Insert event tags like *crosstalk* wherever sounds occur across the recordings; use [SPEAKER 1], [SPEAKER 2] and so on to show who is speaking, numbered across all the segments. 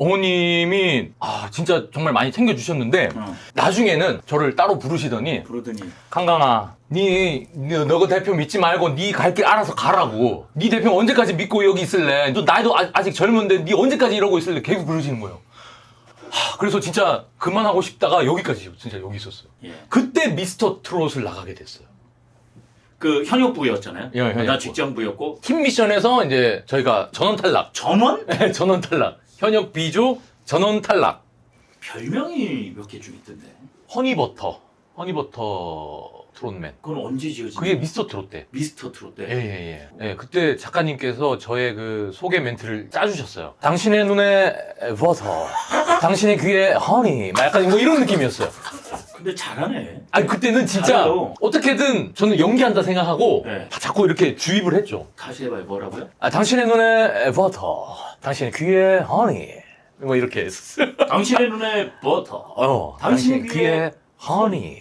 [SPEAKER 1] 어머님이 아 진짜 정말 많이 챙겨주셨는데
[SPEAKER 2] 어.
[SPEAKER 1] 나중에는 저를 따로 부르시더니
[SPEAKER 2] 부르더니
[SPEAKER 1] 강강아 니 너, 너그 대표 믿지 말고 니 갈 길 알아서 가라고. 니 대표 언제까지 믿고 여기 있을래? 너 나이도 아, 아직 젊은데 니 언제까지 이러고 있을래? 계속 그러시는 거예요. 하, 그래서 진짜 그만하고 싶다가 여기까지 진짜 여기 있었어요.
[SPEAKER 2] 예.
[SPEAKER 1] 그때 미스터 트롯을 나가게 됐어요
[SPEAKER 2] 그 현역부였잖아요.
[SPEAKER 1] 예, 현역부.
[SPEAKER 2] 나 직전부였고
[SPEAKER 1] 팀 미션에서 이제 저희가 전원 탈락
[SPEAKER 2] 전원 *laughs*
[SPEAKER 1] 전원 탈락 현역 비조 전원 탈락
[SPEAKER 2] 별명이 몇 개 좀 있던데.
[SPEAKER 1] 허니버터 허니버터 트롯맨
[SPEAKER 2] 그건 언제 지어진?
[SPEAKER 1] 그게 미스터 트롯 때
[SPEAKER 2] 미스터 트롯 때.
[SPEAKER 1] 예예예. 예, 그때 작가님께서 저의 그 소개 멘트를 짜주셨어요. 당신의 눈에 버터, 당신의 귀에 허니, 막 약간 뭐 이런 느낌이었어요.
[SPEAKER 2] 근데 잘하네.
[SPEAKER 1] 아니 그때는 진짜
[SPEAKER 2] 잘해요.
[SPEAKER 1] 어떻게든 저는 연기한다 생각하고
[SPEAKER 2] 네.
[SPEAKER 1] 자꾸 이렇게 주입을 했죠.
[SPEAKER 2] 다시 해봐요. 뭐라고요?
[SPEAKER 1] 아, 당신의 눈에 버터, 당신의 귀에 허니, 뭐 이렇게 했었어요.
[SPEAKER 2] 당신의 눈에 버터.
[SPEAKER 1] 어,
[SPEAKER 2] 당신의
[SPEAKER 1] 당신의 귀에 허니.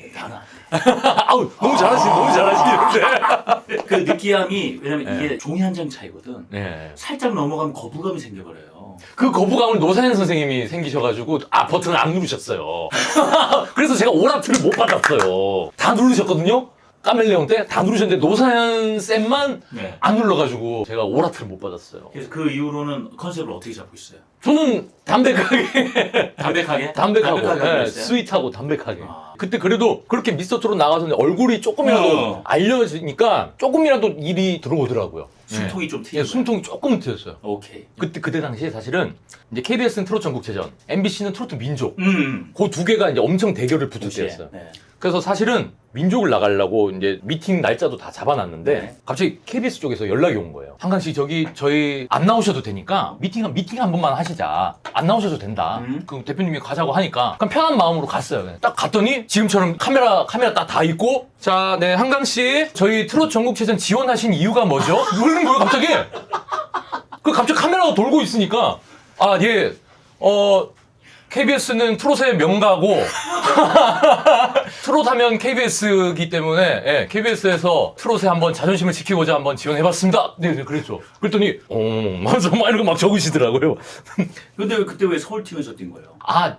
[SPEAKER 1] *laughs* 아우 너무 잘하시네, 너무 잘하시는데.
[SPEAKER 2] 그 느끼함이 왜냐면
[SPEAKER 1] 네.
[SPEAKER 2] 이게 종이 한 장 차이거든.
[SPEAKER 1] 예.
[SPEAKER 2] 살짝 넘어가면 거부감이 생겨버려요.
[SPEAKER 1] 그 거부감을 노사연 선생님이 생기셔가지고 아 버튼을 안 누르셨어요. *laughs* 그래서 제가 오라트를 못 받았어요. 다 누르셨거든요. 카멜레온 때 다 누르셨는데 노사연 쌤만
[SPEAKER 2] 네.
[SPEAKER 1] 안 눌러가지고 제가 오라트를 못 받았어요.
[SPEAKER 2] 그래서 그 이후로는 컨셉을 어떻게 잡고 있어요?
[SPEAKER 1] 저는 담백하게,
[SPEAKER 2] 담백하게? *laughs*
[SPEAKER 1] 담백하고,
[SPEAKER 2] 담백하게
[SPEAKER 1] 예,
[SPEAKER 2] 하고 있어요?
[SPEAKER 1] 스윗하고 담백하게.
[SPEAKER 2] 아.
[SPEAKER 1] 그때 그래도 그렇게 미스터 트롯 나가서 얼굴이 조금이라도
[SPEAKER 2] 어.
[SPEAKER 1] 알려지니까 조금이라도 일이 들어오더라고요.
[SPEAKER 2] 숨통이 좀
[SPEAKER 1] 예,
[SPEAKER 2] 트이는
[SPEAKER 1] 숨통이 조금 트였어요.
[SPEAKER 2] 오케이.
[SPEAKER 1] 그때 그때 당시에 사실은 이제 KBS는 트롯 전국체전, MBC는 트로트 민족.
[SPEAKER 2] 음.
[SPEAKER 1] 그 두 개가 이제 엄청 대결을 붙을. 때였어요.
[SPEAKER 2] 네.
[SPEAKER 1] 그래서 사실은 민족을 나가려고 이제 미팅 날짜도 다 잡아놨는데
[SPEAKER 2] 네.
[SPEAKER 1] 갑자기 KBS 쪽에서 연락이 온 거예요. 한강 씨 저기 저희 안 나오셔도 되니까 미팅 한 미팅 한 번만 하시자. 안 나오셔도 된다.
[SPEAKER 2] 음.
[SPEAKER 1] 그 대표님이 가자고 하니까 그냥 편한 마음으로 갔어요. 그냥 딱 갔더니 지금처럼 카메라 카메라 딱 다 있고 자, 네 한강 씨 저희 트롯 전국체전 지원하신 이유가 뭐죠? *laughs* 이러는 거예요 갑자기. 그 갑자기 카메라가 돌고 있으니까 아 예. 어 KBS는 트롯의 명가고 트롯 하면 KBS기 때문에 예, KBS에서 트롯에 한번 자존심을 지키고자 한번 지원해봤습니다. 네, 네 그랬죠. 그랬더니 어, 맞아, 막 이런 거 막 적으시더라고요. *laughs*
[SPEAKER 2] 근데 왜 그때 왜 서울팀에서 뛴 거예요?
[SPEAKER 1] 아,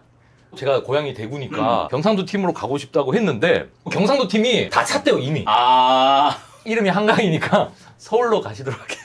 [SPEAKER 1] 제가 고향이 대구니까 경상도 팀으로 가고 싶다고 했는데 경상도 팀이 다 찼대요 이미.
[SPEAKER 2] 아.
[SPEAKER 1] 이름이 한강이니까 *laughs* 서울로 가시도록 할게요.